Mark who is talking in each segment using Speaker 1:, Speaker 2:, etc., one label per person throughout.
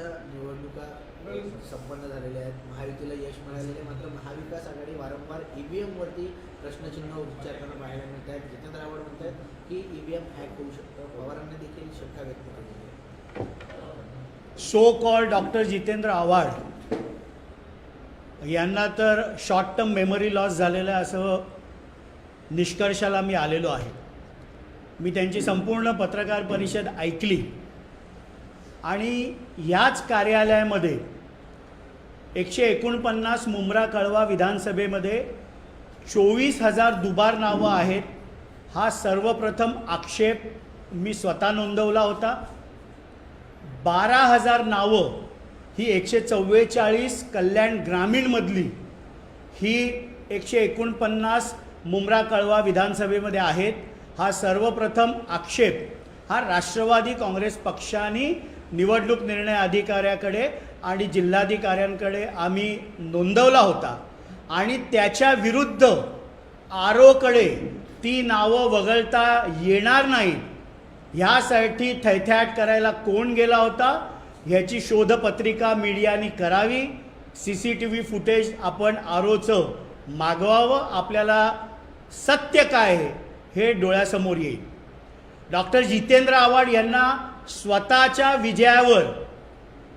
Speaker 1: त्या निवडणुका संपन्न झालेल्या आहेत. महायुतीला यश मिळालेले मात्र महाविकास आघाडी वारंवार ई व्ही एमवरती प्रश्नचिन्ह उच्चारताना पाहायला मिळत आहेत. जितेंद्र रावण म्हणत आहेत की ईव्हीएम हॅक होऊ शकतं. पवारांनी देखील शंका व्यक्त केली आहे.
Speaker 2: So call doctor Jitendra Awhad. यांना तर शॉर्ट टर्म मेमरी लॉस झालेलं आहे असं निष्कर्षाला मी आलेलो आहे. मी त्यांची संपूर्ण पत्रकार परिषद ऐकली. आणि याच कार्यालयामध्ये एकशे एकोणपन्नास मुंब्रा कळवा विधानसभेमध्ये चोवीस हजार दुबार नावं आहेत. हा सर्वप्रथम आक्षेप मी स्वतः नोंदवला होता. बारा हजार नावं ही एकशे चव्वेचाळीस कल्याण ग्रामीणमधली ही एकशे एकोणपन्नास मुंब्रा कळवा विधानसभेमध्ये आहेत. हा सर्वप्रथम आक्षेप हा राष्ट्रवादी काँग्रेस पक्षाने निवडणूक निर्णय अधिकाऱ्याकडे आणि जिल्हाधिकाऱ्यांकडे आम्ही नोंदवला होता. आणि त्याच्या विरुद्ध आरोकडे ती नावं वगळता येणार नाहीत. ह्यासाठी थैथ्याट करायला कोण गेला होता? ह्याची शोधपत्रिका मीडियाने करावी. C C T V footage आपण आरोचं मागवावं. आपल्याला सत्य काय हे डोळ्यासमोर येईल. डॉक्टर जितेंद्र आव्हाड यांना स्वतःच्या विजयावर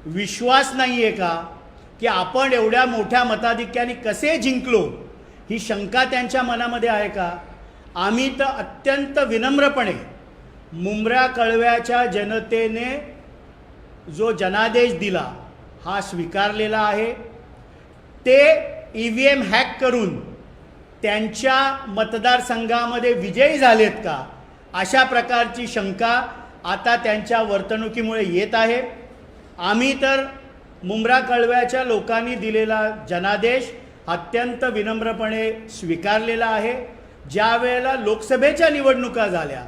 Speaker 2: विश्वास नाही आहे का? की आपण एवढ्या मोठ्या मताधिक्याने कसे जिंकलो? ही शंका त्यांच्या मनामध्ये आहे का? आम्ही तर अत्यंत विनम्रपणे मुंबऱ्या कळव्याच्या जनतेने जो जनादेश दिला हा स्वीकारलेला आहे. ते ई व्ही एम हॅक करून त्यांच्या मतदारसंघामध्ये विजयी झालेत का? अशा प्रकारची शंका आता त्यांच्या वर्तणुकीमुळे येत आहे. आम्ही तर मुंब्रा कळव्याच्या लोकांनी दिलेला जनादेश अत्यंत विनम्रपणे स्वीकारलेला आहे. ज्या वेळेला लोकसभेच्या निवडणुका झाल्या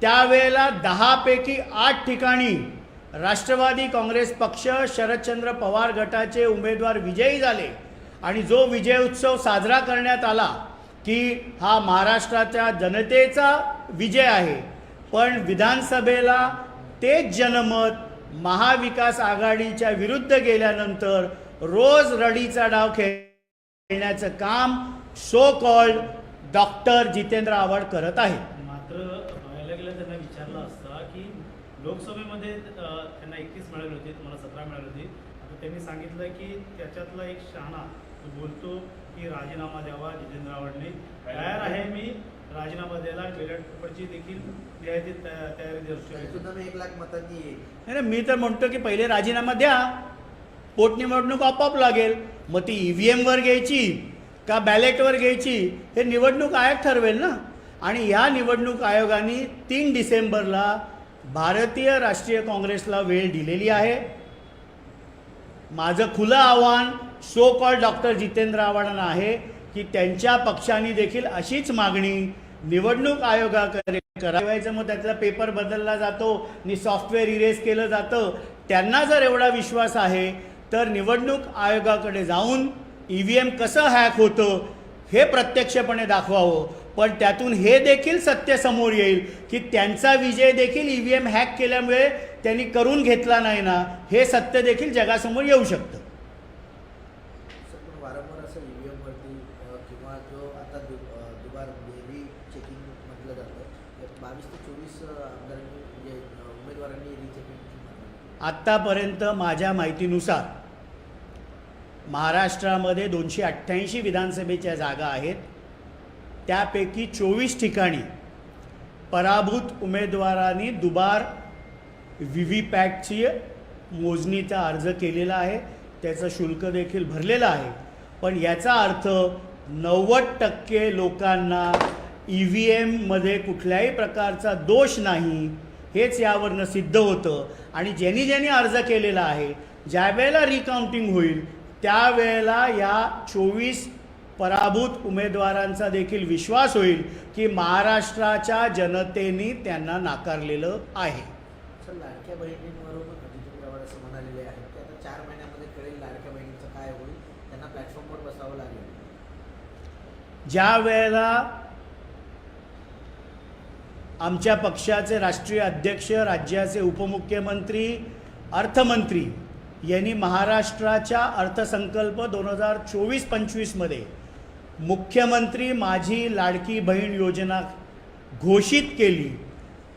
Speaker 2: त्यावेळेला दहापैकी आठ ठिकाणी राष्ट्रवादी काँग्रेस पक्ष शरदचंद्र पवार गटाचे उमेदवार विजयी झाले आणि जो विजय उत्सव साजरा करण्यात आला की हा महाराष्ट्राच्या जनतेचा विजय आहे. पण विधानसभेला तेच जनमत महाविकास आघाडीच्या विरुद्ध गेल्यानंतर रोज रडीचा डाव खेळण्याचं काम so called doctor Jitendra Awhad करत आहेत.
Speaker 3: मात्र पाहायला गेलं त्यांना विचारलं असता की लोकसभेमध्ये त्यांना एकतीस मिळाली होती तुम्हाला सतरा मिळाली होती. आता त्यांनी सांगितलं की त्याच्यातला एक शहाणा बोलतो की राजीनामा द्यावा जितेंद्र आव्हाडने. तयार आहे मी राजीनामा द्यायला बॅलेट पेपरची देखील द्यायची तया- तयारी दर्शवली
Speaker 1: एक लाख मतांनी येईल.
Speaker 2: नाही नाही, मी तर म्हणतो की पहिले राजीनामा द्या. पोटनिवडणूक आपोआप लागेल. मग ती ई व्ही एमवर घ्यायची का बॅलेटवर घ्यायची हे निवडणूक आयोग ठरवेल ना. आणि ह्या निवडणूक आयोगाने तीन डिसेंबरला भारतीय राष्ट्रीय काँग्रेसला वेळ दिलेली आहे. माझं खुलं आव्हान सो कॉल डॉक्टर जितेंद्र आव्हाडांना आहे की त्यांच्या पक्षाने देखील अशीच मागणी निवडणूक आयोगाकडे करावायचं मग त्यातला पेपर बदलला जातो आणि सॉफ्टवेअर इरेज केलं जातं. त्यांना जर एवढा विश्वास आहे तर निवडणूक आयोगाकडे जाऊन ई व्ही एम कसं हॅक होतं हे प्रत्यक्षपणे दाखवावं. पण त्यातून हे देखील सत्य समोर येईल की त्यांचा विजय देखील ई व्ही एम हॅक केल्यामुळे त्यांनी करून घेतला नाही ना हे सत्य देखील जगासमोर येऊ शकतं
Speaker 1: सर पण वारंवार असं ईव्हीएम वरती अ, किंवा जो आता दु अ, दुबार बेबी चेकिंग म्हटलं जातं बावीस ते चोवीस आमदारांनी म्हणजे अ, उमेदवारांनी रिचेकिंग
Speaker 2: आत्तापर्यंत माझ्या माहितीनुसार महाराष्ट्रामध्ये दोनशे अठ्ठ्याऐंशी विधानसभेच्या जागा आहेत. त्यापैकी चोवीस ठिकाणी पराभूत उमेदवारांनी दुबार व्ही व्ही पॅटची मोजणीचा अर्ज केलेला आहे. त्याचं शुल्क देखील भरलेलं आहे. पण याचा अर्थ नव्वद टक्के लोकांना ई व्ही एममध्ये कुठल्याही प्रकारचा दोष नाही. हेच यावरनं सिद्ध होतं. आणि ज्यांनी ज्यांनी अर्ज केलेला आहे ज्या वेळेला रिकाउंटिंग होईल त्यावेळेला या चोवीस पराभूत उमेदवारांचा देखील विश्वास होईल की महाराष्ट्राच्या जनतेने त्यांना नाकारलेलं आहे.
Speaker 1: सर लाडक्या बहिणींवरून जितेंद्र आव्हाड असं म्हणालेले आहेत की आता चार महिन्यामध्ये कळेल लाडक्या बहिणींचं काय होईल. त्यांना प्लॅटफॉर्मवर बसावं लागेल.
Speaker 2: ज्या वेळेला आमच्या पक्षाचे राष्ट्रीय अध्यक्ष राज्याचे उपमुख्यमंत्री अर्थमंत्री यांनी महाराष्ट्राच्या अर्थसंकल्प दोन हजार चोवीस पंचवीसमध्ये मुख्यमंत्री माझी लाडकी बहीण योजना घोषित केली.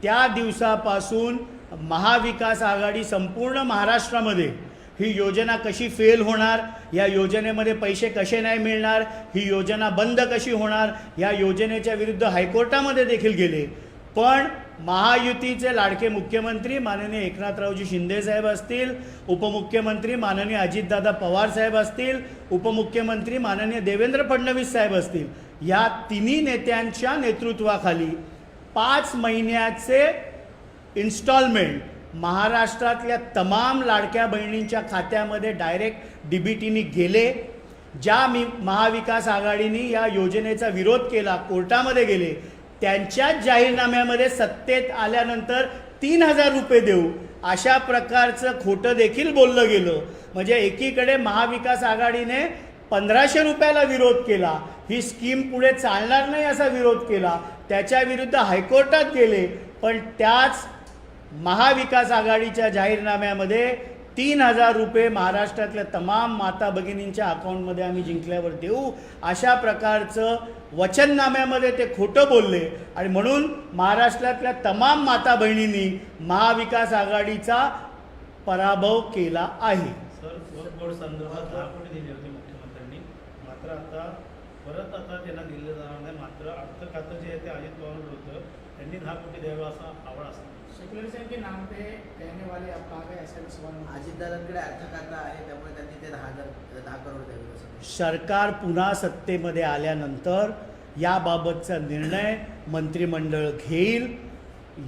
Speaker 2: त्या दिवसापासून महाविकास आघाडी संपूर्ण महाराष्ट्रामध्ये ही योजना कशी फेल होणार या योजनेमध्ये पैसे कसे नाही मिळणार ही योजना बंद कशी होणार या योजनेच्या विरुद्ध हायकोर्टामध्ये देखील गेले. पण महायुतीचे लाडके मुख्यमंत्री माननीय एकनाथरावजी शिंदे साहेब असतील उपमुख्यमंत्री माननीय अजितदादा पवार साहेब असतील उपमुख्यमंत्री माननीय देवेंद्र फडणवीस साहेब असतील या तिन्ही नेत्यांच्या नेतृत्वाखाली पाच महिन्याचे इन्स्टॉलमेंट महाराष्ट्रातल्या तमाम लाडक्या बहिणींच्या खात्यामध्ये डायरेक्ट डीबीटीनी गेले ज्या मी महाविकास आघाडीने या योजनेचा विरोध केला कोर्टामध्ये गेले त्यांच्याच जाहीरनाम्यामध्ये सत्तेत आल्यानंतर तीन हजार रुपये देऊ. अशा प्रकारचं खोटं देखील बोललं गेलं. म्हणजे एकीकडे महाविकास आघाडीने पंधराशे रुपयाला विरोध केला. ही स्कीम पुढे चालणार नाही असा विरोध केला. त्याच्या विरुद्ध हायकोर्टात गेले. पण त्याच महाविकास आघाडीच्या जाहीरनाम्यामध्ये तीन हजार रुपये महाराष्ट्रातल्या तमाम माता भगिनींच्या अकाउंटमध्ये आम्ही जिंकल्यावर देऊ. अशा प्रकारचं वचननाम्यामध्ये ते खोटं बोलले. आणि म्हणून महाराष्ट्रातल्या तमाम माता बहिणींनी महाविकास आघाडीचा पराभव केला आहे.
Speaker 3: मात्र आता परत आता त्यांना दिलं जाणार नाही. मात्र अर्थ खातं जे आहे ते अजित पवार होतं. त्यांनी दहा कोटी द्यावं असा आवड असतो.
Speaker 4: सेक्युलर सेल के नाम पे कहने वाले अब कहा गए ऐसा भी सवाल उठा।
Speaker 1: अजितदादांकडे अर्थ खाता आहे त्यामुळे त्यांनी ते दहा हजार दहा करोड द्यावे असं म्हणतात.
Speaker 2: सरकार पुन्हा सत्तेमध्ये आल्यानंतर याबाबतचा निर्णय मंत्रिमंडळ घेईल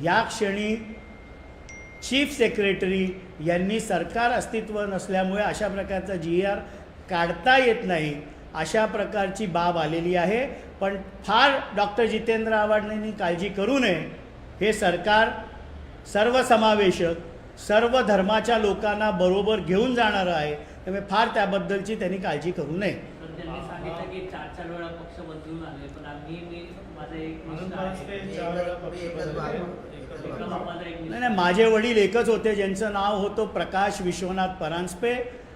Speaker 2: या क्षणी चीफ सेक्रेटरी यांनी सरकार अस्तित्व नसल्यामुळे अशा प्रकारचा जी आर काढता येत नाही अशा प्रकारची बाब आलेली आहे पण फार डॉक्टर जितेंद्र आव्हाडांनी काळजी करू नये हे सरकार सर्वसमावेशक सर्व धर्माच्या लोकांना बरोबर घेऊन जाणारं आहे त्यामुळे फार त्याबद्दलची त्यांनी काळजी करू नये
Speaker 5: तर त्यांनी सांगितलं की चार चार वेळा पक्ष बदलून आले पण आम्ही मी माझं एक
Speaker 3: म्हणून
Speaker 5: प्रश्न
Speaker 3: पाच
Speaker 5: आहे
Speaker 3: ते चार वेळा पक्ष
Speaker 1: एकच
Speaker 3: बदलले.
Speaker 1: बाब.
Speaker 3: एकच
Speaker 5: एका
Speaker 3: बाब.
Speaker 5: बापाला एक
Speaker 2: नाही नाही माझे वडील एकच होते ज्यांचं नाव होतं प्रकाश विश्वनाथ परांजपे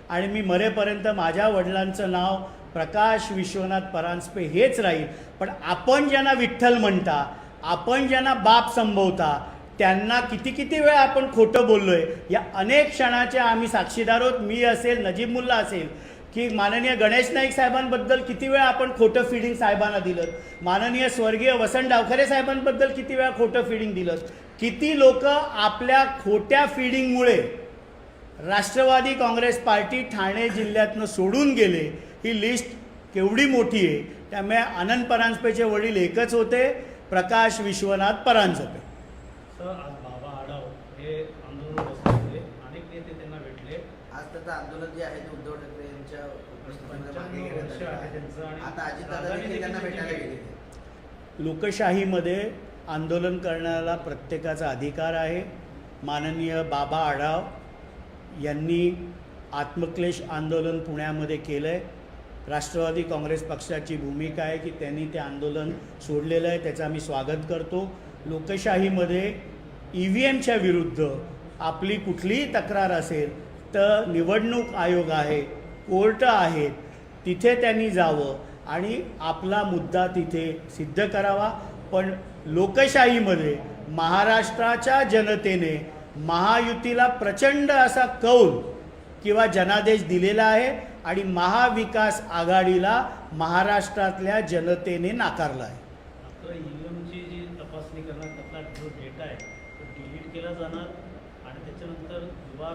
Speaker 2: आणि मी मरेपर्यंत माझ्या वडिलांचं नाव प्रकाश विश्वनाथ परांजपे हेच राहील पण आपण ज्यांना विठ्ठल म्हणता आपण ज्यांना बाप संबोवता त्यांना किती किती वेळा आपण खोटं बोललोय? या अनेक क्षणाच्या आम्ही साक्षीदार आहोत. मी असेल नजीब मुल्ला असेल की माननीय गणेश नाईक साहेबांबद्दल किती वेळा आपण खोटं फिडिंग साहेबांना दिलं? माननीय स्वर्गीय वसंत डावखरे साहेबांबद्दल किती वेळा खोटं फिडिंग दिलं? किती लोक आपल्या खोट्या फिडिंगमुळे राष्ट्रवादी काँग्रेस पार्टी ठाणे जिल्ह्यातनं सोडून गेले? ही लिस्ट केवढी मोठी आहे? त्यामुळे आनंद परांजपेचे वडील एकच होते. प्रकाश विश्वनाथ परांजपे.
Speaker 3: आज बाबा आढाव. हे आंदोलन बसले होते अनेक नेते त्यांना भेटले.
Speaker 1: आज त्याचं आंदोलन जे आहे ते उद्धव ठाकरे यांच्या उपस्थितीमध्ये
Speaker 2: लोकशाहीमध्ये आंदोलन करण्याला प्रत्येकाचा अधिकार आहे. माननीय बाबा आढाव यांनी आत्मक्लेश आंदोलन पुण्यामध्ये केलं आहे राष्ट्रवादी काँग्रेस पक्षाची भूमिका आहे की त्यांनी ते आंदोलन सोडलेलं आहे त्याचं आम्ही स्वागत करतो. लोकशाहीमध्ये ई व्ही एमच्या विरुद्ध आपली कुठलीही तक्रार असेल तर निवडणूक आयोग आहे कोर्ट आहेत तिथे त्यांनी जावं आणि आपला मुद्दा तिथे सिद्ध करावा. पण लोकशाहीमध्ये महाराष्ट्राच्या जनतेने महायुतीला प्रचंड असा कौल किंवा जनादेश दिलेला आहे आणि महाविकास आघाडीला महाराष्ट्रातल्या जनतेने नाकारला आहे
Speaker 3: मात्र ईव्हीएमची जी तपासणी करणार त्यातला जो डेटा आहे तो डिलीट केला जाणार आणि त्याच्यानंतर युवा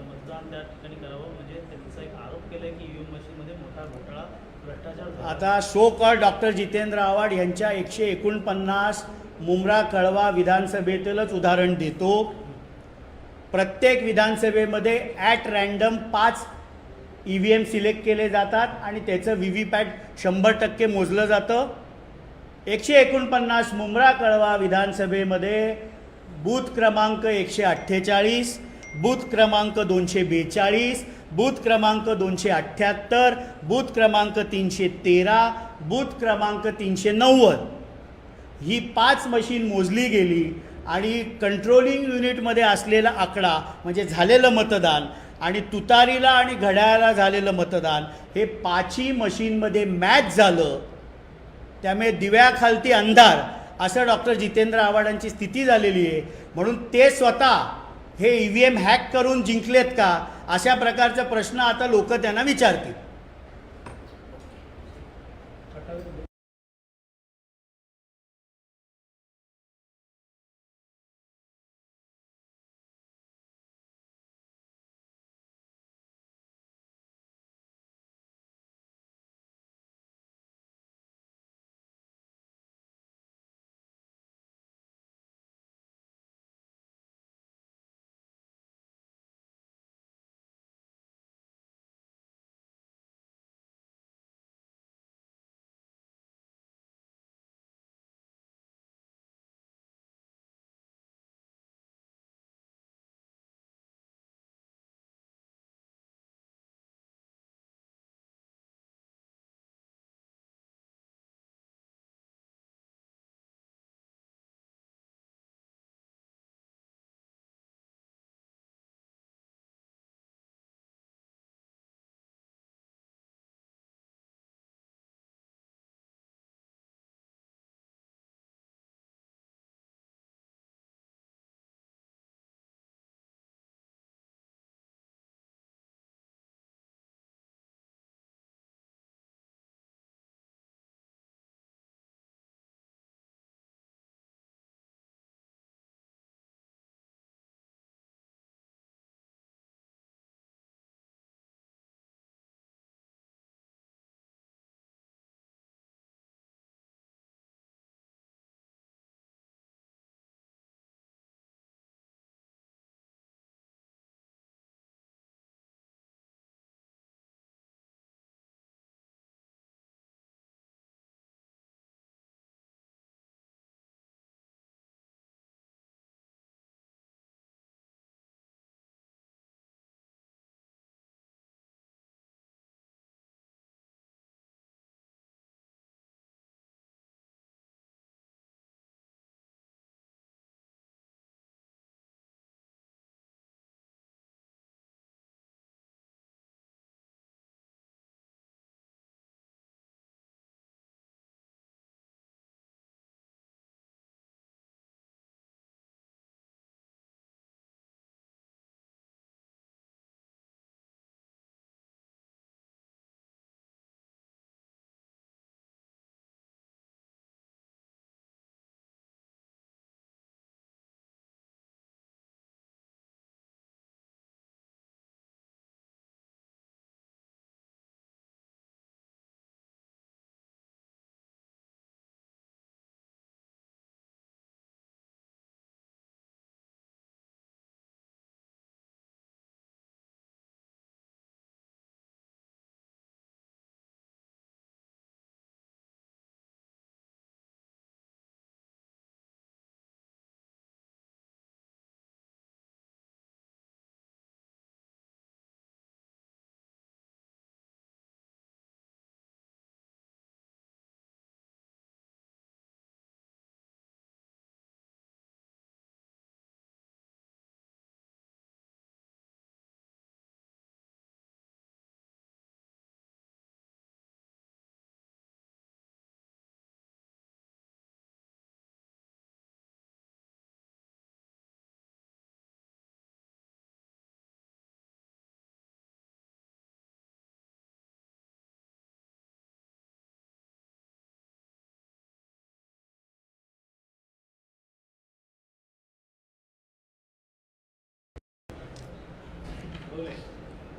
Speaker 3: मतदान त्या ठिकाणी करावं. म्हणजे त्यांचा एक आरोप केला की ईव्हीएम मशीनमध्ये मोठा घोटाळा भ्रष्टाचार
Speaker 2: आता so call doctor Jitendra Awhad यांच्या एकशे एकोणपन्नास मुमरा कळवा विधानसभेतीलच उदाहरण देतो. प्रत्येक विधानसभेमध्ये ॲट रँडम पाच ई व्ही एम सिलेक्ट केले जातात आणि त्याचं व्ही व्ही पॅट शंभर टक्के मोजलं जातं. एकशे एकोणपन्नास मुंब्रा कळवा विधानसभेमध्ये बूथ क्रमांक एकशे अठ्ठेचाळीस बूथ क्रमांक दोनशे बेचाळीस बूथ क्रमांक दोनशे अठ्ठ्याहत्तर बूथ क्रमांक तीनशे तेरा बूथ क्रमांक तीनशे नव्वद. ही पाच मशीन मोजली गेली आणि कंट्रोलिंग युनिटमध्ये असलेला आकडा म्हणजे झालेलं मतदान आणि तुतारीला आणि घड्याळाला झालेलं मतदान हे पाचही मशीनमध्ये मॅच झालं. त्यामुळे दिव्याखालती अंधार असं डॉक्टर जितेंद्र आव्हाडांची स्थिती झालेली आहे. म्हणून ते स्वतः हे ई व्ही एम हॅक करून जिंकलेत का अशा प्रकारचा प्रश्न आता लोक त्यांना विचारतील.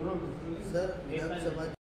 Speaker 1: सर विधानसभा